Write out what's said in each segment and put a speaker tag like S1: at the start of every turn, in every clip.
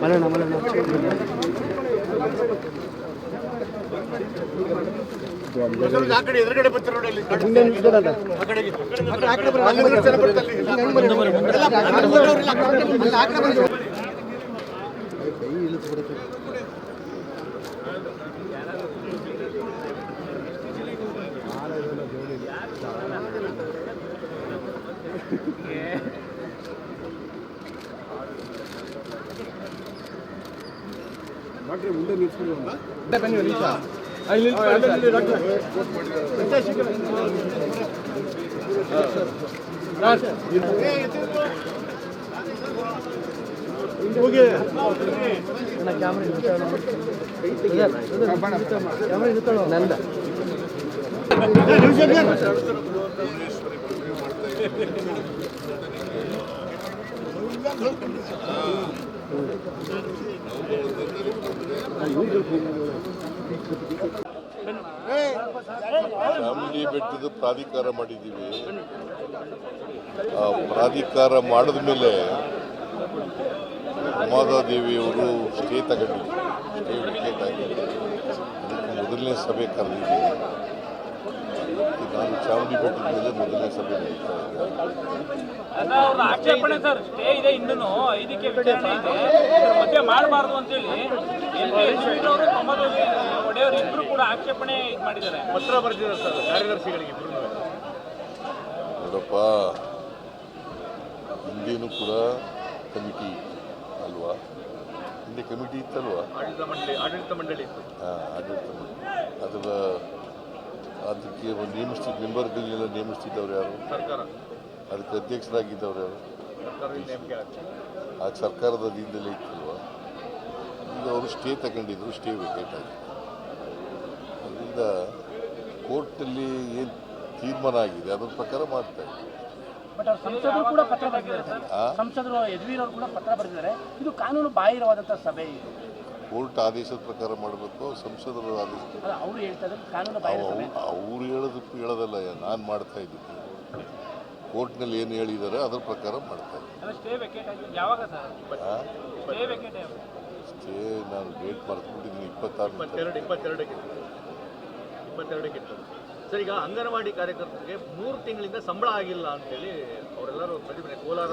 S1: ಮಲಣ ಮಲಣ
S2: ಆ ಕಡೆ ಎದುರುಗಡೆ ಬರ್ತಾರೆ ನೋಡಿ ಅಲ್ಲಿ? ಆ ಕಡೆ ಬಂದವ್ರೆಲ್ಲ ಆ ಕಡೆ ಬಂದು- ಆ ಕಡೆ ಬಂದು.
S1: ಬನ್ನಿ ಒಂದು ನಿಮಿಷ ಅಲ್ಲಿ ನಿಲ್ಸ್ಕೊಳ್ಳಿ ಸರ್. ಅಣ್ಣ, ಕ್ಯಾಮ್ರಾ ಇಲ್ಲಿ ನಿಲ್ಸೋಣ. ಕ್ಯಾಮ್ರಾ ನಿಲ್ಸೋಣ. ನಂದ
S3: ಚಾಮುಂಡಿ ಬೆಟ್ಟದ ಪ್ರಾಧಿಕಾರ ಮಾಡಿದ್ದೀವಿ. ಆ ಪ್ರಾಧಿಕಾರ ಮಾಡಿದ ಮೇಲೆ ದೇವಿಯವರು ಸ್ಟೇ ಮೊದಲನೇ ಸಭೆ ಕರೆದಿದ್ದೀವಿ ನಾನು ಚಾಮುಂಡಿ ಬೆಟ್ಟದ ಮೇಲೆ ಮೊದಲನೇ ಸಭೆ ನಡೀತಾ ಇದೆ
S4: ಅವ್ರ ಆಕ್ಷೇಪಣೆ ಸರ್ ಸ್ಟೇ ಇದೆ ಇನ್ನೂ ಐದಕ್ಕೆ ವಿಚಾರಣೆ ಇದೆ. ಮಧ್ಯೆ ಮಾಡಬಾರ್ದು ಅಂತೇಳಿ ಅವರು ಪ್ರಮೋದ್ ಒಡೆಯವರು ಇಬ್ರು ಕೂಡ ಆಕ್ಷೇಪಣೆ ಇದು ಮಾಡಿದ್ದಾರೆ.
S2: ಪತ್ರ ಬರ್ತಿದ್ದಾರೆ ಸರ್ ಕಾರ್ಯದರ್ಶಿಗಳಿಗೆ
S3: ನೋಡಪ್ಪ ಹಿಂದೇನು ಕೂಡ ಕಮಿಟಿ ಅಲ್ವಾ? ಹಿಂದೆ ಕಮಿಟಿ ಇತ್ತಲ್ವಾ?
S2: ಆಡಳಿತ ಮಂಡಳಿ ಆಡಳಿತ ಮಂಡಳಿ
S3: ಹಾಂ ಆಡಳಿತ ಮಂಡಳಿ. ಅದರ ಅದಕ್ಕೆ ನೇಮಿಸ್ತಿದ್ದ ಮೆಂಬರ್ ಬಿಲ್ಲ ನೇಮಿಸ್ತಿದ್ದವ್ರು ಯಾರು?
S2: ಸರ್ಕಾರ.
S3: ಅದಕ್ಕೆ ಅಧ್ಯಕ್ಷರಾಗಿದ್ದವ್ರು ಯಾರು? ಆ ಸರ್ಕಾರದ ಅಧೀನದಲ್ಲೇ ಇತ್ತಲ್ವ? ಈಗ ಅವರು ಸ್ಟೇ ತಗೊಂಡಿದ್ರು ಸ್ಟೇ ವೇಕೇಟ್ ಆಗಿದೆ. ಅದರಿಂದ ಕೋರ್ಟಲ್ಲಿ ಏನು ತೀರ್ಮಾನ ಆಗಿದೆ? ಅದರ ಪ್ರಕಾರ ಮಾಡ್ತಾರೆ ಇದ್ದಾರೆ.
S5: ಸಂಸದರು ಕೂಡ ಪತ್ರ ಬರೆದಿದ್ದಾರೆ ಸರ್.
S3: ಆ?
S5: ಸಂಸದರು ಯದುವೀರ್ ಅವರು ಕೂಡ ಪತ್ರ ಬರೆದಿದ್ದಾರೆ. ಇದು ಕಾನೂನು ಬಾಹಿರವಾದಂಥ ಸಭೆ ಇದು.
S3: ಕೋರ್ಟ್ ಆದೇಶದ ಪ್ರಕಾರ ಮಾಡಬೇಕು ಸಂಸದರ ಆದೇಶ
S5: ಅಲ್ಲ ಅವರು
S3: ಹೇಳೋದಕ್ಕೂ ಹೇಳೋದಲ್ಲ ನಾನು ಮಾಡ್ತಾ ಇದ್ದೀನಿ. ಕೋರ್ಟ್ನಲ್ಲಿ ಏನು ಹೇಳಿದ್ದಾರೆ ಅದರ ಪ್ರಕಾರ ಮಾಡ್ತಾ ಇದ್ದೀನಿ.
S4: ಸ್ಟೇ
S3: ನಾನು ಡೇಟ್ ಮರ್ತ್ಬಿಟ್ಟಿದ್ದೀನಿ ಇಪ್ಪತ್ತಾರು
S2: ಸರ್ ಈಗ ಅಂಗನವಾಡಿ ಕಾರ್ಯಕರ್ತರಿಗೆ ಮೂರು ತಿಂಗಳಿಂದ ಸಂಬಳ ಆಗಿಲ್ಲ ಅಂತೇಳಿ ಅವರೆಲ್ಲರೂ ಪ್ರತಿಭಟನೆ ಕೋಲಾರ?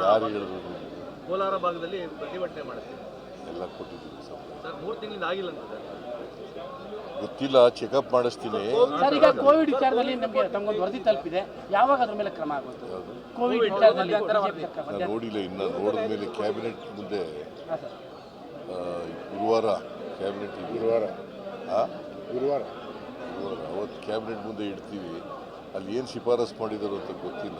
S2: ಕೋಲಾರ ಭಾಗದಲ್ಲಿ ಪ್ರತಿಭಟನೆ ಮಾಡ್ತಾರೆ
S3: ಎಲ್ಲ ಕೊಟ್ಟಿದ್ದೀವಿ ಸಂಬಳ
S2: ಸರ್ ಮೂರು ತಿಂಗಳಿಂದ ಆಗಿಲ್ಲ ಅಂತ. ಸರ್
S3: ಗೊತ್ತಿಲ್ಲ ಚೆಕಪ್ ಮಾಡಿಸ್ತೀನಿ.
S5: ಸರ್ ಈಗ ಕೋವಿಡ್ ವಿಚಾರದಲ್ಲಿ ನಮಗೆ ತಮಗೊಂದು ವರದಿ ತಲುಪಿದೆ. ಯಾವಾಗ ಅದ್ರ ಮೇಲೆ ಕ್ರಮ ಆಗುತ್ತೆ ಕೋವಿಡ್ ವಿಚಾರದಲ್ಲಿ
S3: ನಾನು ನೋಡಿಲ್ಲ ಇನ್ನು ನೋಡಿದ ಮೇಲೆ ಕ್ಯಾಬಿನೆಟ್ ಮುಂದೆ ಆ, ಗುರುವಾರ ಕ್ಯಾಬಿನೆಟ್ ಗುರುವಾರ. ಗುರುವಾರ. ಗುರುವಾರ. ಅವತ್ತು ಕ್ಯಾಬಿನೆಟ್ ಮುಂದೆ ಇಡ್ತೀವಿ. ಅಲ್ಲಿ ಏನು ಶಿಫಾರಸ್ ಮಾಡಿದಾರೋ ಅಂತ ಗೊತ್ತಿಲ್ಲ.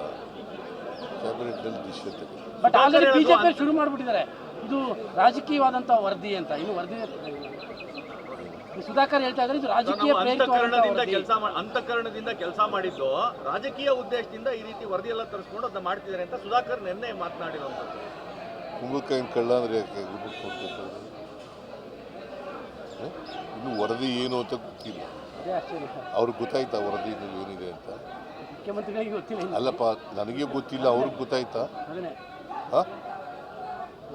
S3: ಕ್ಯಾಬಿನೆಟ್ನಲ್ಲಿ ಡಿಸಿಷನ್ ತಗೊಂಡು
S5: ಬಟ್ ಆಲ್ರೆಡಿ ಬಿಜೆಪಿ ಶುರು ಮಾಡಿಬಿಟ್ಟಿದ್ದಾರೆ. ಇದು ರಾಜಕೀಯವಾದಂಥ ವರದಿ ಅಂತ ಇನ್ನು ವರದಿ ಸುಧಾಕರ್ ಹೇಳ್ತಾ ಇದ್ದಾರೆ ಇದು ರಾಜಕೀಯ
S2: ಅಂತಃಕರಣದಿಂದ ಕೆಲಸ ಅಂತಃಕರಣದಿಂದ ಕೆಲಸ ಮಾಡಿದ್ದು ರಾಜಕೀಯ ಉದ್ದೇಶದಿಂದ ಈ ರೀತಿ ವರದಿ ಎಲ್ಲ ತರಿಸ್ಕೊಂಡು ಅದನ್ನ ಮಾಡ್ತಿದ್ದಾರೆ ಅಂತ ಸುಧಾಕರ್ ನಿನ್ನೆ ಮಾತನಾಡಿರುವಂಥದ್ದು.
S3: ಕುಂಬಳಕಾಯಿನ ಕಳ್ಳ ಅಂದ್ರೆ ಯಾಕೆ? ಇನ್ನು ವರದಿ ಏನು ಅಂತ ಗೊತ್ತಿಲ್ಲ. ಅವ್ರಿಗೆ ಗೊತ್ತಾಯ್ತಾ ವರದಿ ಏನಿದೆ ಅಂತ?
S5: ಮುಖ್ಯಮಂತ್ರಿಗಳಿಗೆ ಗೊತ್ತಿಲ್ಲ
S3: ಅಲ್ಲಪ್ಪ ನನಗೆ ಗೊತ್ತಿಲ್ಲ ಅವ್ರಿಗೆ ಗೊತ್ತಾಯ್ತಾ? ಹಾ?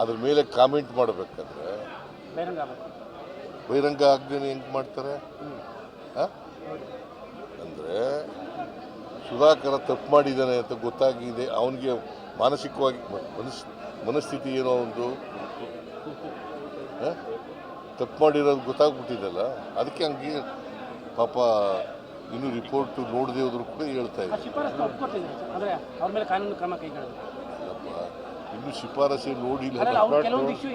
S3: ಅದ್ರ ಮೇಲೆ ಕಾಮೆಂಟ್ ಮಾಡಬೇಕಾದ್ರೆ
S5: ಬಹಿರಂಗ
S3: ಆಗ್ದೇನೆ ಹೆಂಗ್ ಮಾಡ್ತಾರೆ? ಅಂದ್ರೆ ಸುಧಾಕರ ತಪ್ಪು ಮಾಡಿದ್ದಾನೆ ಅಂತ ಗೊತ್ತಾಗಿದೆ ಅವನಿಗೆ ಮಾನಸಿಕವಾಗಿ ಮನಸ್ ಮನಸ್ಥಿತಿ ಏನೋ ಒಂದು. ತಪ್ಪು ಮಾಡಿರೋದು ಗೊತ್ತಾಗ್ಬಿಟ್ಟಿದ್ದಲ್ಲ ಅದಕ್ಕೆ ಹಂಗೆ ಪಾಪ ಇನ್ನು ರಿಪೋರ್ಟ್ ನೋಡದೆ ಹೋದ್ರು ಕೂಡ ಹೇಳ್ತಾ ಇದ್ದಾರೆ. ಇನ್ನು ಶಿಫಾರಸೆ ನೋಡಿಲ್ಲ
S5: ಕೆಲವೊಂದು ಇಶ್ಯೂ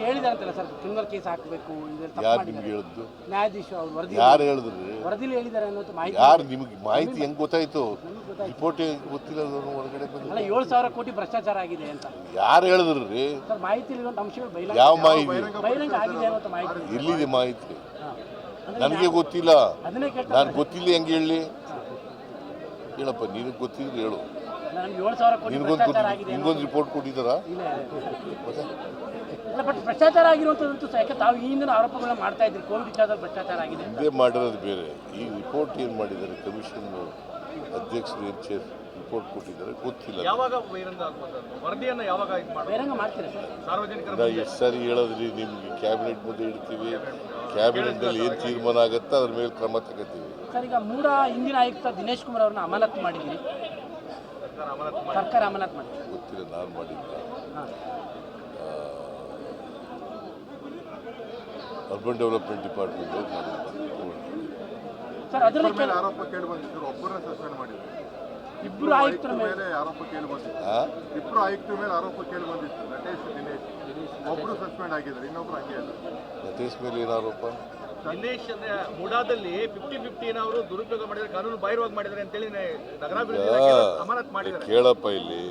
S5: ಸರ್ ಕ್ರಿಮಿನಲ್ ಕೇಸ್ ಹಾಕಬೇಕು ಇದೆಲ್ಲ ತಪ್ಪು
S3: ಯಾರು ನಿಮ್ಗೆ ಹೇಳಿದ್ದು?
S5: ನ್ಯಾಯಾಧೀಶ ಅವ್ರು ವರದಿ
S3: ಯಾರು ಹೇಳಿದ್ರಿ?
S5: ವರದಿಲಿ ಹೇಳಿದ್ದಾರೆ ಅನ್ನೋದು ಮಾಹಿತಿ
S3: ಯಾರು ನಿಮಗೆ ಮಾಹಿತಿ ಹೆಂಗ್ ಗೊತ್ತಾಯ್ತು? ರಿಪೋರ್ಟ್ ಗೊತ್ತಿಲ್ಲ ಹೊರಗಡೆ ಬಂದು
S5: ಅಲ್ಲ ಏಳು ಸಾವಿರ ಕೋಟಿ ಭ್ರಷ್ಟಾಚಾರ ಆಗಿದೆ ಅಂತ.
S3: ಯಾರು ಹೇಳಿದ್ರಿ?
S5: ಸರ್ ಮಾಹಿತಿ ಇರುವಂತ ಅಂಶಗಳು ಬಹಿರಂಗ
S3: ಯಾವ ಮಾಹಿತಿ?
S5: ಬಹಿರಂಗ ಆಗಿದೆ ಅನ್ನೋ ಮಾಹಿತಿ
S3: ಎಲ್ಲಿದೆ ಮಾಹಿತಿ?
S5: ಅಂದ್ರೆ
S3: ನನಗೆ ಗೊತ್ತಿಲ್ಲ.
S5: ಅದನ್ನೇ ಕೇಳ್ತಾ
S3: ನಾನು ಗೊತ್ತಿಲ್ಲ ಹೆಂಗೆ ಹೇಳಿ? ಹೇಳಪ್ಪ ನೀನು ಗೊತ್ತಿದ್ರೆ ಹೇಳು. ನಿನಗೊಂದು
S5: ಅನ್ನೋ-
S3: ರಿಪೋರ್ಟ್ ಕೊಟ್ಟಿದ್ದಾರಾ?
S5: ಬಟ್ ಭ್ರಷ್ಟಾಚಾರ ಆಗಿರುವಂಥದ್ದು ಸಹ ಯಾಕೆ ತಾವು ಈ ಹಿಂದಿನ ಆರೋಪಗಳನ್ನ ಮಾಡ್ತಾ ಇದ್ರಿ ಕೋವಿಡ್ ವಿಚಾರದಲ್ಲಿ ಭ್ರಷ್ಟಾಚಾರ ಆಗಿದೆ ಅಂತ.
S3: ಹಿಂದೆ ಮಾಡಿರೋದು ಬೇರೆ. ಈ ರಿಪೋರ್ಟ್ ಏನು ಮಾಡಿದ್ದಾರೆ? ಕಮಿಷನ್ ಅಧ್ಯಕ್ಷರು ಏನು ಚೇರ್ ರಿಪೋರ್ಟ್ ಕೊಟ್ಟಿದ್ದಾರೆ? ಗೊತ್ತಿಲ್ಲ.
S2: ಯಾವಾಗ ಬಹಿರಂಗ ವರದಿಯನ್ನು ಯಾವಾಗ
S5: ಬಹಿರಂಗ ಮಾಡ್ತೀರಾ ಸರ್?
S2: ಸಾರ್ವಜನಿಕರ
S3: ಎಷ್ಟು ಸಾರಿ ಹೇಳೋದ್ರಿ? ನಿಮ್ಗೆ ಕ್ಯಾಬಿನೆಟ್ ಮುಂದೆ ಇಡ್ತೀವಿ. ಕ್ಯಾಬಿನೆಟ್ನಲ್ಲಿ ಏನು ತೀರ್ಮಾನ ಆಗುತ್ತೋ? ಅದ್ರ ಮೇಲೆ ಕ್ರಮ ತಗೋತೀವಿ.
S5: ಸರ್ ಈಗ ಮೂಡ ಹಿಂದಿನ ಆಯುಕ್ತ ದಿನೇಶ್ ಕುಮಾರ್ ಅವ್ರನ್ನ ಅಮಾನತು ಮಾಡಿದ್ದೀರಿ.
S2: ಸರ್ಕಾರ ಅಮಾನತು ಮಾಡಿ
S3: ಗೊತ್ತಿಲ್ಲ ನಾನು ಮಾಡಿದ್ದ
S5: ಹಾಂ.
S3: ಅರ್ಬನ್ ಡೆವಲಪ್ಮೆಂಟ್ ಡಿಪಾರ್ಟ್ಮೆಂಟ್
S5: ಸರ್ ಅದರಲ್ಲಿ
S6: ಮೇಲೆ ಆರೋಪ ಕೇಳಿ ಬಂದಿದ್ದರು ಒಬ್ಬರನ್ನ ಸಸ್ಪೆಂಡ್ ಮಾಡಿದ್ರು.
S5: ಇಬ್ಬರು ಆಯುಕ್ತರ ಮೇಲೆ
S6: ಆರೋಪ ಕೇಳಿ ಬಂದಿತ್ತು.
S3: ಇಬ್ಬರು
S6: ಇಬ್ರು ಆಯುಕ್ತರ ಮೇಲೆ ಆರೋಪ ಕೇಳಿ ಬಂದಿತ್ತು ನಟೇಶ್ ದಿನೇಶ್. ಒಬ್ರು ಸಸ್ಪೆಂಡ್ ಆಗಿದ್ದಾರೆ ಇನ್ನೊಬ್ರು ಹಂಗೆ ಇಲ್ಲ
S3: ನಟೇಶ್ ಮೇಲೆ ಏನು ಆರೋಪ?
S2: ದಿನೇಶ್ ಅಂದ್ರೆ ಮುಡಾದಲ್ಲಿ ಫಿಫ್ಟಿ ಫಿಫ್ಟಿನ ಅವರು ದುರುಪಯೋಗ ಮಾಡಿದ್ರೆ ಕಾನೂನು ಬಾಹಿರವಾಗಿ ಮಾಡಿದ್ದಾರೆ ಅಂತೇಳಿ ನಗರಾಭಿವೃದ್ಧಿ ಅಮಾನತ್ ಮಾಡಿದ್ದಾರೆ.
S3: ಕೇಳಪ್ಪ ಇಲ್ಲಿ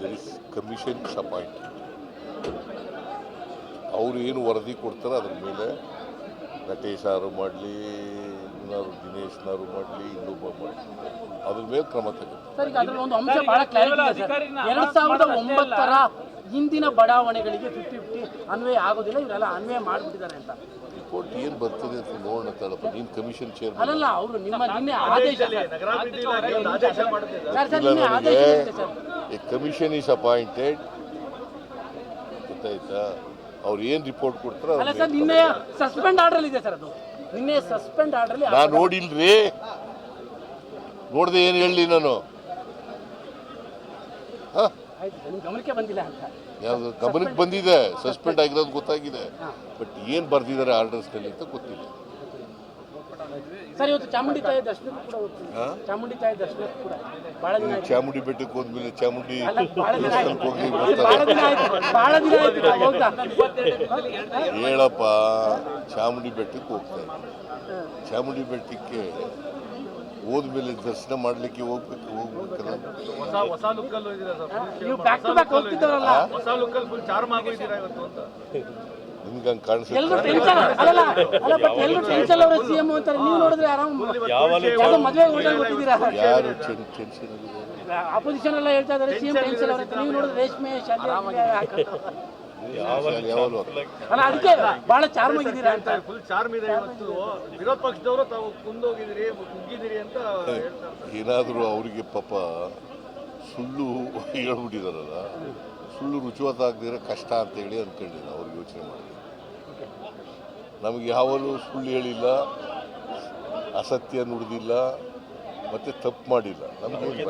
S3: ದರ್ ಇಸ್ ಕಮಿಷನ್ ಅಪಾಯಿಂಟ್ ಅವರು ಏನು ವರದಿ ಕೊಡ್ತಾರೆ ಅದ್ರ ಮೇಲೆ ನಟೇಶ್ ಅವರು ಮಾಡಲಿ ಇನ್ನಾರು ದಿನೇಶ್ನಾರು ಮಾಡಲಿ ಇನ್ನೊಬ್ಬ ಮಾಡಲಿ. ಅದ್ರ ಮೇಲೆ ಕ್ರಮ
S5: ತಗೊಂಡು ಹಿಂದಿನ ಬಡಾವಣೆಗಳಿಗೆ ಫಿಫ್ಟಿ ಫಿಫ್ಟಿ ಅನ್ವಯ ಆಗೋದಿಲ್ಲ ಇವರೆಲ್ಲ ಅನ್ವಯ ಮಾಡಿಬಿಟ್ಟಿದ್ದಾರೆ ಅಂತ.
S3: ರಿಪೋರ್ಟ್ ಏನು ಬರ್ತದೆ ಅಂತ ನೋಡೋಣ ತಳಪ್ಪ ನೀನು ಕಮಿಷನ್ ಚೇರ್
S5: ಅಲ್ಲಲ್ಲ ಅವರು ನಿಮ್ಮ ನಿನ್ನೆ ಆದೇಶ.
S3: ಎ ಕಮಿಷನ್ ಈಸ್ ಅಪಾಯಿಂಟೆಡ್ ಗೊತ್ತಾಯ್ತಾ? ಅವ್ರು ಏನು ರಿಪೋರ್ಟ್ ಕೊಡ್ತಾರೆ
S5: ಅಲ್ಲ ಸರ್ ನಿನ್ನೆ ಸಸ್ಪೆಂಡ್ ಆರ್ಡರ್ ಇದೆ ಸರ್ ಅದು. ನಿನ್ನೆ ಸಸ್ಪೆಂಡ್ ಆರ್ಡರ್
S3: ನಾ ನೋಡಿಲ್ರಿ. ನೋಡ್ದೆ ಏನು ಹೇಳಲಿ ನಾನು. ಹಾ? ಯಾವುದು ಗಮನಕ್ಕೆ ಬಂದಿದೆ ಸಸ್ಪೆಂಡ್ ಆಗಿರೋದು ಗೊತ್ತಾಗಿದೆ. ಬಟ್ ಏನು ಬರ್ದಿದ್ದಾರೆ ಆರ್ಡರ್ಸ್ನಲ್ಲಿ ಅಂತ ಗೊತ್ತಿಲ್ಲ.
S5: ಚಾಮುಂಡಿ ತಾಯಿ ಚಾಮುಂಡಿ
S3: ಬೆಟ್ಟಕ್ಕೆ ಹೋದ್ಮೇಲೆ ಚಾಮುಂಡಿ ಹೋಗಿ ಹೇಳಪ್ಪ ಚಾಮುಂಡಿ ಬೆಟ್ಟಕ್ಕೆ ಹೋಗ್ತಾರೆ ಚಾಮುಂಡಿ ಬೆಟ್ಟಕ್ಕೆ ಹೋದ್ಮೇಲೆ ದರ್ಶನ ಮಾಡ್ಲಿಕ್ಕೆ ಹೋಗ್ಬೇಕು ಹೋಗ್ಬೇಕಲ್ಲ?
S2: ಹೊಸ ಹೊಸ ಲುಕ್ಕಲ್ಲೂ ಇದ್ದೀರಾ ಸರ್?
S5: ನೀವು ಬ್ಯಾಕ್ ಟು ಬ್ಯಾಕ್ ಹೋಗ್ತಿದ್ದಾರಲ್ಲ
S2: ಹೊಸ ಲುಕ್ಕಲ್ಲಿ ಫುಲ್ ಚಾರ್ಮ್ ಆಗೋಯ್ತೀರಾ ಇವತ್ತು ಅಂತ?
S3: ನಿಮ್ಗೆ ಹಂಗೆ ಕಾಣಿಸುತ್ತೆ?
S5: ಎಲ್ಲರೂ ಟೆನ್ಷನ್ ಅಲ್ಲಲ್ಲ ಅಲ್ಲ ಬಟ್ ಎಲ್ಲರೂ ಟೆನ್ಷನ್ ಅವರು ಸಿಎಂ ಅಂತಾರೆ ನೀವು ನೋಡಿದ್ರೆ ಆರಾಮ್. ಯಾವ್ದೋ ಮದುವೆ ಹೊರಟು ಗೊತ್ತಿದ್ದೀರಾ?
S3: ಯಾರು ಟೆನ್ಷನ್
S5: ಎಲ್ಲ ಹೇಳ್ತಾ ಇದ್ದಾರೆ ಸಿಎಂ ಟೆನ್ಷನ್ ಅವ್ರ ನೀವು ನೋಡಿದ್ರೆ ರೇಷ್ಮೆ ಅಲ್ಲ ಅದಕ್ಕೆ ಬಹಳ ಚಾರ್ಮ್ ಆಗಿದ್ದೀರಾ ಅಂತ.
S2: ಫುಲ್ ಚಾರ್ಮ್ ಇದೆ ಇವತ್ತು. ವಿರೋಧ ಪಕ್ಷದವರು ತಾವು ಕುಂದೋಗಿದ್ದೀರಿ ಕುಗ್ಗಿದ್ದೀರಿ ಅಂತ ಹೇಳ್ತಾರೆ.
S3: ಏನಾದರೂ ಅವರಿಗೆ ಪಾಪ ಸುಳ್ಳು ಹೇಳ್ಬಿಟ್ಟಿದಾರಲ್ಲ ಸುಳ್ಳು ರುಚಿವತ್ತಾಗದಿರೋ ಕಷ್ಟ ಅಂತ ಹೇಳಿ ಅಂದ್ಕೊಂಡಿಲ್ಲ ಅವ್ರಿಗೆ ಯೋಚನೆ ಮಾಡಿದೆ ನಮಗೆ ಯಾವಲ್ಲೂ ಸುಳ್ಳು ಹೇಳಿಲ್ಲ ಅಸತ್ಯ ನುಡಿದಿಲ್ಲ ಮತ್ತೆ ತಪ್ಪು ಮಾಡಿಲ್ಲ. ನಮಗೆ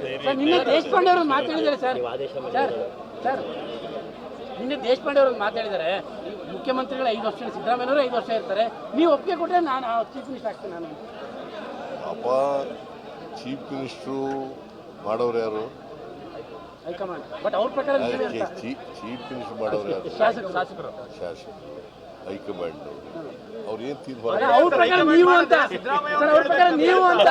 S5: ಸರ್ ನಿನ್ನೆ ದೇಶಪಾಂಡೆ ಅವ್ರಿಗೆ ಮಾತಾಡಿದ್ದಾರೆ ಮುಖ್ಯಮಂತ್ರಿಗಳು ಐದು ವರ್ಷ ಸಿದ್ದರಾಮಯ್ಯವರು ಐದು ವರ್ಷ ಇರ್ತಾರೆ. ನೀವು ಒಪ್ಪಿಗೆ ಕೊಟ್ಟರೆ ನಾನು ಚೀಫ್ ಮಿನಿಸ್ಟರ್ ಆಗ್ತೀನಿ ನಾನು.
S3: ಅಪ್ಪ ಚೀಫ್ ಮಿನಿಸ್ಟ್ರು ಮಾಡೋರು ಯಾರು?
S5: ಹೈಕಮಾಂಡ್. ಬಟ್ ಅವ್ರ ಪ್ರಕಾರ ನೀವೇ ಅಂತ.
S3: ಚೀಫ್ ಮಿನಿಸ್ಟರ್ ಮಾಡೋರು ಯಾರು?
S5: ಶಾಸಕರು ಶಾಸಕರು.
S3: ಶಾಸಕ ಹೈಕಮಾಂಡ್ ಅವ್ರು. ಏನು ತೀರ್ಮಾನ
S5: ಅವ್ರ ಪ್ರಕಾರ ನೀವು ಅಂತ. ಸರ್ ಅವ್ರ ಪ್ರಕಾರ ನೀವು ಅಂತ.